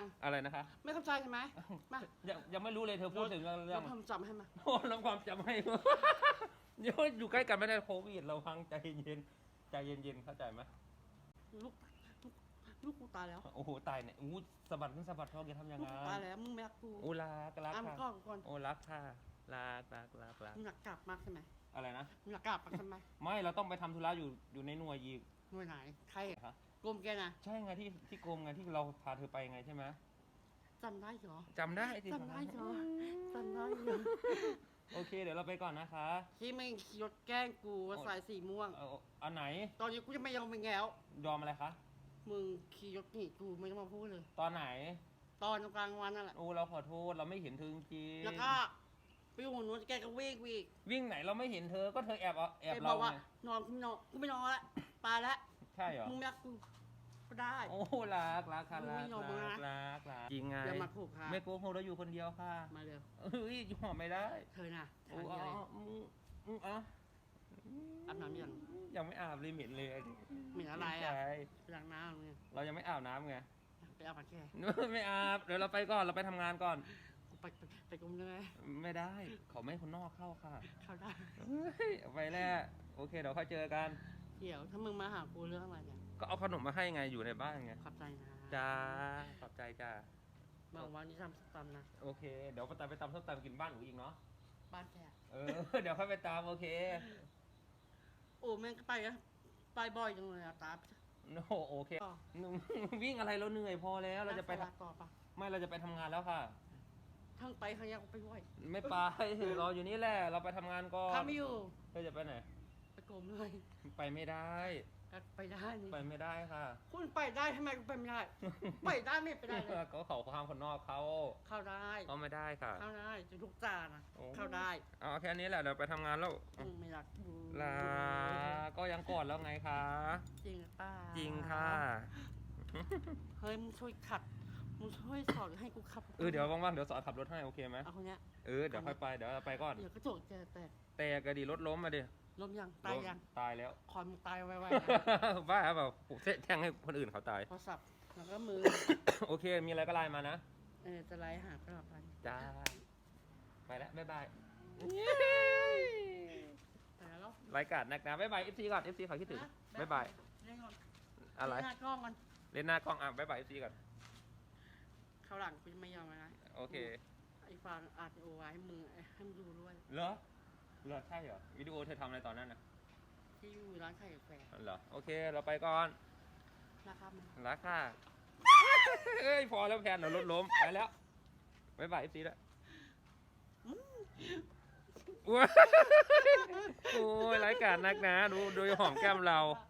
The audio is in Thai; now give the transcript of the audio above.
ยังอะไรนะคะไม่เข้าใจใช่ไหมมายังยังไม่รู้เลยเธอพูดถึงเรื่องเราเรื่องทำจำให้มาโอ้น้ำความจำให้เดี๋ยวอยู่ใกล้กันไม่ได้โควิดเราพังใจเย็นๆใจเย็นๆเข้าใจไหมลูกลูกลูกกูตายแล้วโอ้โหตายเนี่ยอู้สะบัดขึ้นสะบัดท้องแกทำยังลูกไงกูตายแล้วมึงไม่รักกูอู้รักรักอ้ามค่ะกล้องก่อนโอ้รักค่ะรักรักรักรักมึงอยากกลับมากใช่ไหมอะไรนะ มึงอยากกลับมากใช่ไหมไม่เราต้องไปทำธุระอยู่อยู่ในหน่วยยีกหน่วยไหนใครฮะ กรมแกนะใช่ไงที่ที่กรมไงที่เราพาเธอไปไงใช่ไหมจำได้เหรอจำได้สิจำได้เหรอจำได้เหรอโอเค เดี๋ยวเราไปก่อนนะคะที่มึงขี่รถแกล้งกูว่าสายสีม่วง เอาอันไหน ตอนนี้กูจะไม่ยอมมึงแล้ว ยอมอะไรคะ มึงขี่รถหนีกูไม่ต้องมาพูดเลย ตอนไหน ตอนกลางวันนั่นแหละ โอ้เราขอโทษเราไม่เห็นเธอจริงๆแล้วก็ไปหัวนู้นแกก็วิ่งวิ่งวิ่งไหนเราไม่เห็นเธอก็เธอแอบเอาแอบแกบเราอกว่าไงนอนกูไม่นอนกูไม่นอนละตายแล้วใช่เหรอ มึงไม่รักกูก็ได้ โอ้รักรักค่ะมึงรัไม่กยอมมึงรันะกรักรักจริงไงเดี๋ยวมาผูกค่ะ ไม่โกหกเราอยู่คนเดียวค่ะมาเร็วเอ้ยหอมไม่ได้เธอน่ะโอ้ทานอ๋เยออะอืมอืมเอะอาบน้ำยังยังไม่อาบเลยเหม็นเลยเหม็นอะไรอะใช่ไปล้างน้ำเนี่ยเรายังไม่อาบน้ำไง ไปเอาผักแค่ไม่อาบเดี๋ยวเราไปก่อนเราไปทำงานก่อน กูไปไปไปกรมเลยไม่ได้เขาไม่ให้คนนอกเข้าค่ะเข้าได้ เฮ้ยเอาไปแล้วโอเคเดี๋ยวค่อยเจอกัน เดี๋ยวถ้ามึงมาหากูเรื่องอะไรเนี่ยก็เอาขนมมาให้ไงอยู่ในบ้านไงขอบใจนะจ้าขอบใจจ้าบางวันนี้ทำตำนะโอเค เดี๋ยวไปตามไปตามส้มตำกินบ้านหนูอีกเนาะบ้านแกเออ เดี๋ยวค่อยไปตามโอเคโอ้แม่งก็ไปนะไปบ่อยจังเลยอะตาโอ้โหโอเคต่อหนูวิ่งอะไรเราเหนื่อยพอแล้วเราจะไปลาต่อปะไม่เราจะไปทำงานแล้วค่ะทั้งไปทั้งยังไปด้วยไม่ไปรออยู่นี่แหละเราไปทำงานก่อนข้าไม่อยู่เธอจะไปไหนไป กรมเลยไปไม่ได้ก็ไปได้นี่ไปไม่ได้ค่ะ คุณไปได้ทำไมกูไปไม่ได้ ไปได้ไม่ไปได้เลย ก็เขาห้ามคนนอกเขาเข้าได้เขาไม่ได้ค่ะ เข้าได้จะทุกจานนะโอ้เข้าได้เอาแค่นี้แหละเดี๋ยวไปทำงานแล้วมึงไม่รักกูลาก็ยังกอดแล้วไงคะจริงหรือเปล่าจริงค่ะเฮ้ยมึงช่วยขัดมึงช่วยสอนให้กูขับเออเดี๋ยวว่างๆเดี๋ยวสอนขับรถให้โอเคไหมเอาคนเนี้ยเออเดี๋ยวค่อยไปเดี๋ยวเราไปก่อนเดี๋ยวกระจกเจอแตกแต่ก็ดีรถล้มมาดิ ล้มยังตายยังตายแล้วคอนมึงตายไวๆนะบ้าเปล่าผมแท่งให้คนอื่นเขาตายโทรศัพท์แล้วก็มือ โอเค มีอะไรก็ไลน์มานะ เออ จะไล่หาตลอดไปจ้าไปแล้วบ๊ายบายแต่แล้วรายการนักนะบ๊ายบาย FC ก่อน FC ขอคิดถึงนะบ๊ายบายเล่นก่อนอะไรเล่นหน้ากล้องกันเล่นหน้ากล้องอะบ๊ายบาย FC ก่อนเขาวหลังกูจะไม่ยอมนะโอเคไอ้ฟางอาจจะโอไว้ให้มึงให้มึงดูด้วยเหรอ เหรอใช่เหรอวิดีโอเธอทำอะไรตอนนั้นนะที่อยู่ร้านขายกาแฟเหรอโอเค เราไปก่อนราคามันรักค่ะเอ้ยพอแล้วแพนเดี๋ยวรถล้มไปแล้วบ๊ายบาย FC ด้วยว้ายโอ้ยรายการนักนะดูดูหอมแก้มเราเ